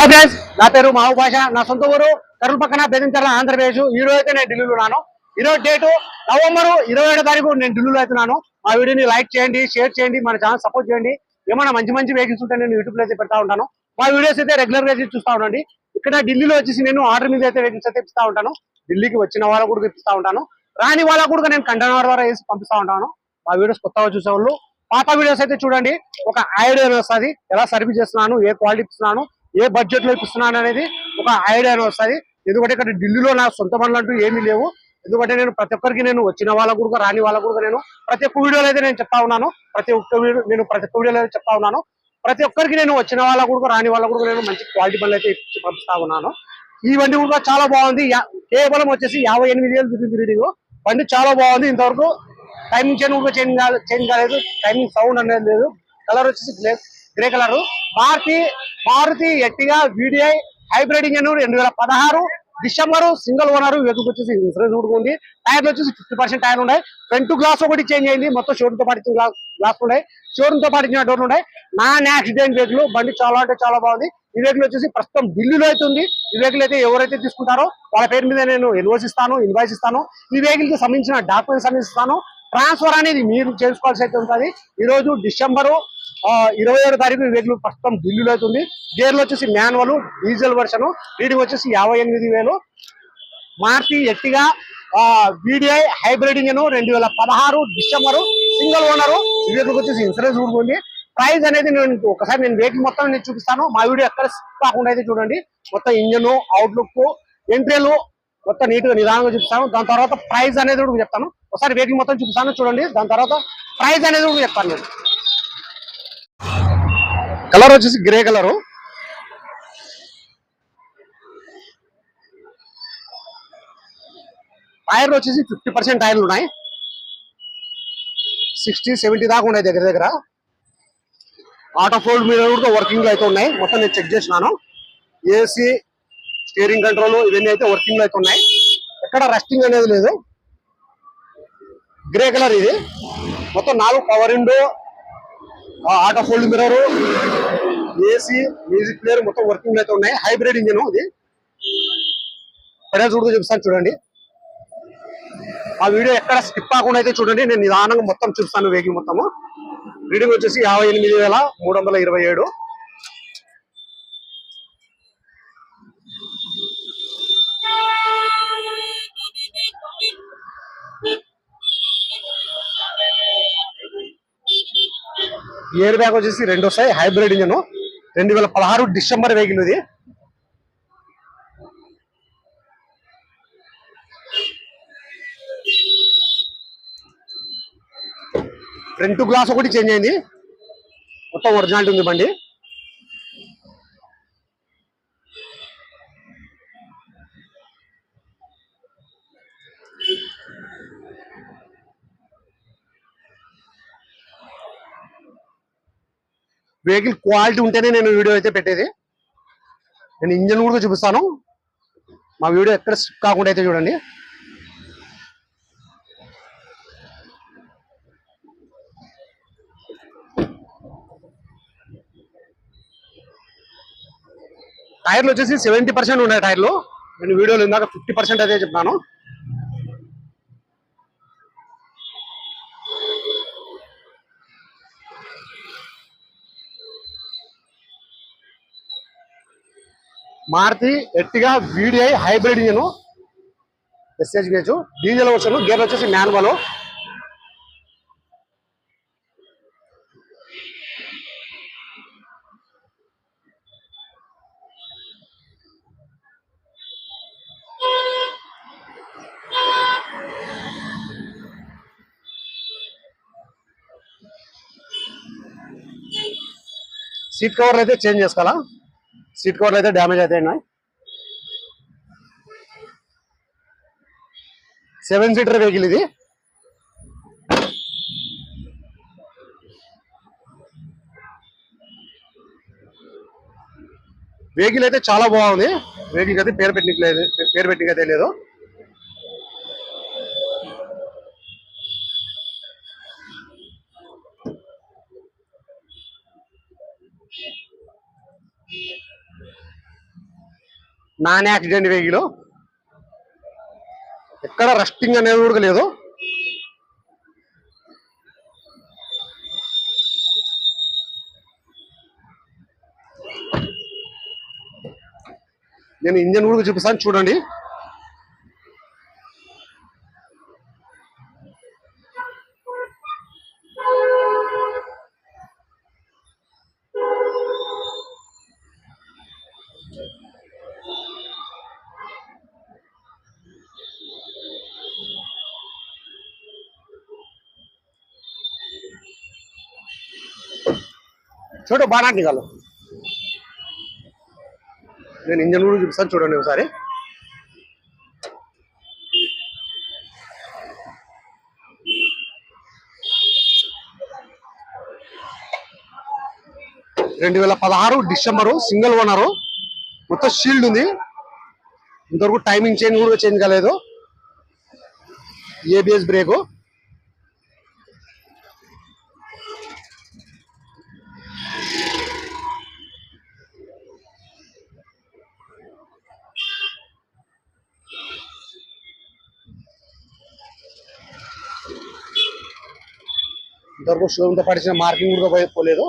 Hi friends నా పేరు మావు భాష. నా సొంత ఊరు కరుణ పక్కన బెదించర్ల ఆంధ్రప్రదేశ్. ఈ రోజు అయితే నేను ఢిల్లీలో ఉన్నాను. ఈ రోజు డేటు నవంబర్ ఇరవై ఏడో తారీఖు నేను ఢిల్లీలో అవుతున్నాను. మా వీడియోని లైక్ చేయండి షేర్ చేయండి మన ఛానల్ సపోర్ట్ చేయండి. ఏమైనా మంచి మంచి వెహికల్స్ ఉంటే నేను యూట్యూబ్లో అయితే పెడతా ఉంటాను. మా వీడియోస్ అయితే రెగ్యులర్గా అయితే చూస్తా ఉండండి. ఇక్కడ ఢిల్లీలో వచ్చేసి నేను ఆర్డర్ మీద అయితే వెహికల్స్ అయితే ఇస్తా ఉంటాను. ఢిల్లీకి వచ్చిన వాళ్ళకు కూడా ఇప్పిస్తా ఉంటాను. రాని వాళ్ళకు కూడా నేను కంటైనర్ ద్వారా వేసి పంపిస్తా ఉంటాను. మా వీడియోస్ కొత్తగా చూసే వాళ్ళు పాత వీడియోస్ అయితే చూడండి. ఒక ఐడియా వస్తుంది. ఎలా సర్వీస్ చేస్తున్నాను ఏ క్వాలిటీ ఇస్తున్నాను ఏ బడ్జెట్లో ఇస్తున్నాను అనేది ఒక ఐడియా వస్తుంది. ఎందుకంటే ఇక్కడ ఢిల్లీలో నా సొంత పనులు అంటూ ఏమీ లేవు. ఎందుకంటే నేను ప్రతి ఒక్కరికి నేను వచ్చిన వాళ్ళ కూడా రాని వాళ్ళ కూడా నేను ప్రతి ఒక్క వీడియోలో అయితే నేను చెప్తా ఉన్నాను. ప్రతి ఒక్క వీడియో నేను ప్రతి ఒక్క వీడియోలో అయితే చెప్తా ఉన్నాను. ప్రతి ఒక్కరికి నేను వచ్చిన వాళ్ళ కూడా రాని వాళ్ళ కూడా నేను మంచి క్వాలిటీ పనులు అయితే పంపిస్తా ఉన్నాను. ఈ బండి కూడా చాలా బాగుంది. కేవలం వచ్చేసి యాభై ఎనిమిది వేలు రీడింగ్ బండి చాలా బాగుంది. ఇంతవరకు టైమింగ్ చైన్ కూడా చేంజ్ కాలేదు. చేంజ్ కాలేదు టైమింగ్ సౌండ్ అనేది లేదు. కలర్ వచ్చేసి grey grey colour. Maruti Maruti Ertiga VDI hybrid engine రెండు వేల పదహారు డిసెంబర్ సింగిల్ ఓనర్ వెతుకు వచ్చేసి ఇన్సూరెన్స్ కూడా ఉంది టైర్లు వచ్చేసి ఫిఫ్టీ పర్సెంట్ టైర్ ఉన్నాయి. ఫ్రంట్ గ్లాస్ ఒకటి చేంజ్ అయింది. మొత్తం షోరూమ్తో పాటు గ్లాస్ గ్లాస్ ఉన్నాయి. షోరూమ్తో పాటు ఇచ్చిన డోర్లు ఉన్నాయి. నాన్ యాక్సిడెంట్ వెహికల్ బండి చాలా అంటే చాలా బాగుంది. ఈ వెహికల్ వచ్చేసి ప్రస్తుతం ఢిల్లీలో అయితే ఉంది. ఈ వెహికల్ అయితే ఎవరైతే తీసుకుంటారో వాళ్ళ పేరు మీద నేను ఇన్వాయిస్ ఇస్తాను ఇన్వాయిస్ ఇస్తాను. ఈ వెహికల్కి సంబంధించిన డాక్యుమెంట్స్ అన్ని ఇస్తాను. ట్రాన్స్ఫర్ అనేది మీరు చేసుకోవాల్సి అయితే ఉంటుంది. ఈరోజు డిసెంబరు ఇరవై ఏడు తారీఖు ఈ వెహికల్ ప్రస్తుతం ఢిల్లీలో అయితే ఉంది గేర్లు వచ్చేసి మాన్యువల్ డీజిల్ వర్షన్. రీడింగ్ వచ్చేసి యాభై ఎనిమిది వేలు. Maruti Ertiga VDI hybrid engine రెండు వేల పదహారు డిసెంబరు సింగిల్ ఓనరు. ఈ వెహికల్ వచ్చేసి ఇన్సూరెన్స్ కూడా ఉంది. ప్రైజ్ అనేది నేను ఒకసారి నేను వెహికల్ మొత్తం నేను చూపిస్తాను. మా వీడియో ఎక్కడ కాకుండా అయితే చూడండి. మొత్తం ఇంజన్ అవుట్లుక్ ఎంట్రీలు మొత్తం నీట్గా నిదానంగా చూపిస్తాను. దాని తర్వాత ప్రైజ్ అనేది కూడా చెప్తాను. ఒకసారి వెయిటింగ్ మొత్తం చూపిస్తాను చూడండి. దాని తర్వాత ప్రైజ్ అనేది కూడా చెప్తాను నేను. కలర్ వచ్చేసి గ్రే కలరు టైర్లు వచ్చేసి ఫిఫ్టీ పర్సెంట్ టైర్లు ఉన్నాయి. సిక్స్టీ సెవెంటీ దాకా ఉన్నాయి దగ్గర దగ్గర. ఆటో ఫోల్డ్ మీద కూడా వర్కింగ్ అయితే ఉన్నాయి. మొత్తం నేను చెక్ చేసినాను ఏసీ స్టీరింగ్ కంట్రోల్ ఇవన్నీ అయితే వర్కింగ్లో అయితే ఉన్నాయి. ఎక్కడ రెస్టింగ్ అనేది లేదు. గ్రే కలర్ ఇది. మొత్తం నాలుగు power window auto fold mirror AC music player మొత్తం వర్కింగ్ అయితే ఉన్నాయి. హైబ్రిడ్ ఇంజిన్ ఇది. పెడల్ చూడుతూ చూపిస్తాను చూడండి. ఆ వీడియో ఎక్కడ స్కిప్ కాకుండా అయితే చూడండి. నేను నిదానంగా మొత్తం చూపిస్తాను వేగి మొత్తము. రీడింగ్ వచ్చేసి యాభై ఎనిమిది వేల మూడు వందల ఇరవై ఏడు. ఇయర్ బ్యాగ్ వచ్చేసి రెండు వస్తాయి హైబ్రిడ్ ఇంజన్. రెండు వేల పదహారు డిసెంబర్ వెహికల్ ఇది ఫ్రంట్ గ్లాస్ ఒకటి చేంజ్ అయింది. మొత్తం ఒరిజినాలిటీ ఉంది బండి. వెహికల్ క్వాలిటీ ఉంటేనే నేను వీడియో అయితే పెట్టేది. నేను ఇంజన్ కూడా చూపిస్తాను. మా వీడియో ఎక్కడ స్కిప్ కాకుండా అయితే చూడండి. టైర్లు వచ్చేసి సెవెంటీ పర్సెంట్ ఉన్నాయి టైర్లు. నేను వీడియోలో ఇందాక ఫిఫ్టీ పర్సెంట్ అదే చెప్పాను. Maruti Ertiga VDI hybrid engine SH gauge diesel version gear వచ్చేసి మాన్యువల్ సీట్ కవర్ అయితే చేంజ్ చేసుకోవాలా? సీట్ కవర్లు అయితే డ్యామేజ్ అయితే ఉన్నాయి. సెవెన్ సీటర్ వెహికల్ ఇది. వెహికల్ అయితే చాలా బాగుంది. వెహికల్ అయితే పేరు పెట్టినట్లేదు పేరు పెట్టినైతే లేదు. Non accident vehicle. ఎక్కడ రస్టింగ్ అనేది కూడా లేదు. నేను ఇంజన్ కూడా చూపిస్తాను చూడండి. చూడు బాగా నిఘాలు నేను ఇంజన్ కూడా చూపిస్తాను చూడండి ఒకసారి. రెండు వేల పదహారు డిసెంబరు సింగిల్ ఓనరు. మొత్తం షీల్డ్ ఉంది. ఇంతవరకు టైమింగ్ చేంజ్ కూడా చేంజ్ కాలేదు. ఏబిఎస్ బ్రేకు ఇంతవరకు షోరూమ్తో పడిచిన మార్కింగ్ కూడా పోలేదు.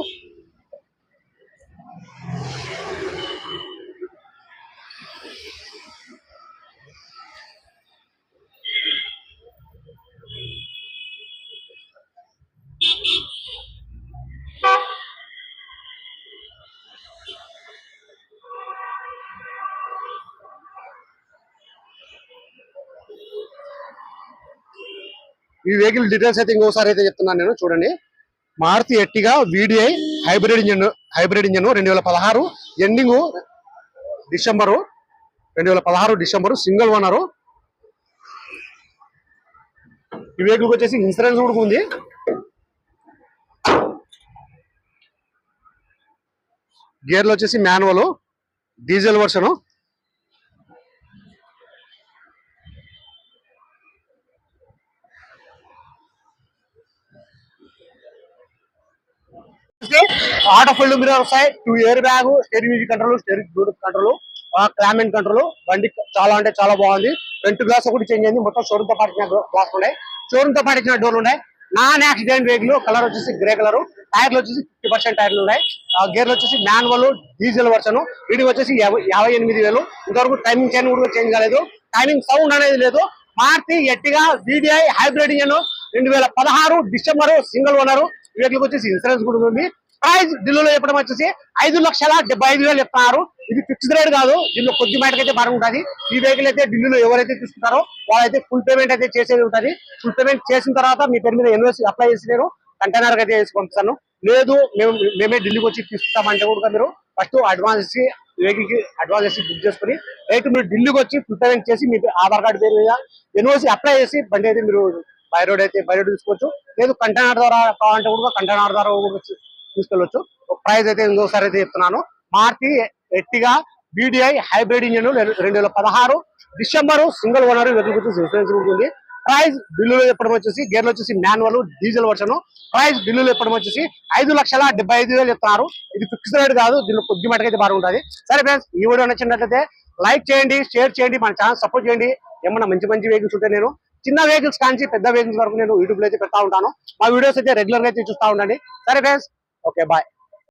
ఈ వెహికల్ డీటెయిల్స్ అయితే ఇంకోసారి అయితే చెప్తున్నాను నేను చూడండి. Maruti Ertiga VDI hybrid engine hybrid engine రెండు వేల పదహారు ఎండింగ్ డిసెంబరు రెండు వేల పదహారు డిసెంబరు సింగిల్ ఓనరు ఈ వెహికల్ వచ్చేసి ఇన్సూరెన్స్ కూడా ఉంది. గేర్లు వచ్చేసి manual diesel version auto fold మీరు వస్తాయి. Two airbag steering music control steering bluetooth control climate control బండి చాలా అంటే చాలా బాగుంది. ఫ్రంట్ గ్లాస్ ఒకటి చేంజ్ అయింది. మొత్తం షోరూమ్తో పాటించిన గ్లాస్ ఉన్నాయి. షోరూమ్తో పాటించిన డోర్లు ఉన్నాయి. నాన్ యాక్సిడెంట్ వెహికల్ కలర్ వచ్చేసి గ్రే కలర్ టైర్లు వచ్చేసి ఫిఫ్టీ పర్సెంట్ టైర్లు ఉన్నాయి. గేర్లు వచ్చేసి మాన్యువల్ డీజిల్ వర్షన్ వీడికి వచ్చేసి యాభై ఎనిమిది వేలు. ఇంతవరకు టైమింగ్ చైన్ కూడా చేంజ్ కాలేదు. టైమింగ్ సౌండ్ అనేది లేదు. Maruti Ertiga VDI hybrid engine రెండు వేల పదహారు డిసెంబర్ సింగిల్ ఓనర్. వీటికి వచ్చేసి ఇన్సూరెన్స్ కూడా ఉంది. ప్రైస్ ఢిల్లీలో చెప్పడం వచ్చేసి ఐదు లక్షల డెబ్బై ఐదు వేలు చెప్తున్నారు. ఇది ఫిక్స్డ్ రేట్ కాదు. దీనిలో కొద్ది మేటకి అయితే బాగుంటుంది ఈ వెహికల్ అయితే ఢిల్లీలో ఎవరైతే తీసుకుంటారో వాళ్ళైతే ఫుల్ పేమెంట్ అయితే చేసేది ఉంటుంది. ఫుల్ పేమెంట్ చేసిన తర్వాత మీ పేరు మీద ఎన్ఓసి అప్లై చేసి నేను కంటైనర్ అయితే వేసి పంపిస్తాను లేదు మేము మేమే ఢిల్లీకి వచ్చి తీసుకుంటామంటే కూడా మీరు ఫస్ట్ అడ్వాన్స్ ఇచ్చి వెహికల్కి అడ్వాన్స్ చేసి బుక్ చేసుకుని రైట్ మీరు ఢిల్లీకి వచ్చి ఫుల్ పేమెంట్ చేసి మీ ఆధార్ కార్డు పేరు మీద ఎన్ఓసి అప్లై చేసి బండి అయితే మీరు బై రోడ్ అయితే బై రోడ్ తీసుకోవచ్చు. లేదు కంటైనర్ ద్వారా కావాలంటే కూడా కంటైనర్ ద్వారా కూడా తీసుకెళ్ళొచ్చు. ప్రైస్ అయితే ఇంకోసారి అయితే చెప్తున్నాను. Maruti Ertiga VDI hybrid engine రెండు వేల పదహారు డిసెంబర్ సింగిల్ ఓనర్ వెహికల్ వచ్చేసి ఇన్సూరెన్స్ ఉంటుంది. ప్రైస్ బిల్లులు చెప్పడం వచ్చేసి గేర్లు వచ్చేసి మాన్యువల్ డీజిల్ వర్షన్. ప్రైస్ బిల్లులు చెప్పడం వచ్చేసి ఐదు లక్షల డెబ్బై ఐదు వేలు చెప్తున్నారు. ఇది ఫిక్స్ రేట్ కాదు దీనిలో కొద్ది మటుకైతే బాగుంటుంది సరే ఫ్రెండ్స్ ఈ వీడియో నచ్చినట్లయితే లైక్ చేయండి షేర్ చేయండి మన ఛానల్ సపోర్ట్ చేయండి. ఏమన్నా మంచి మంచి వెహికల్స్ ఉంటే నేను చిన్న వెహికల్స్ కాంచి పెద్ద వెహికల్స్ వరకు నేను యూట్యూబ్లో అయితే పెడతా ఉంటాను. మా వీడియోస్ అయితే రెగ్యులర్గా అయితే చూస్తా ఉండండి. సరే ఫ్రెండ్స్ Okay, bye.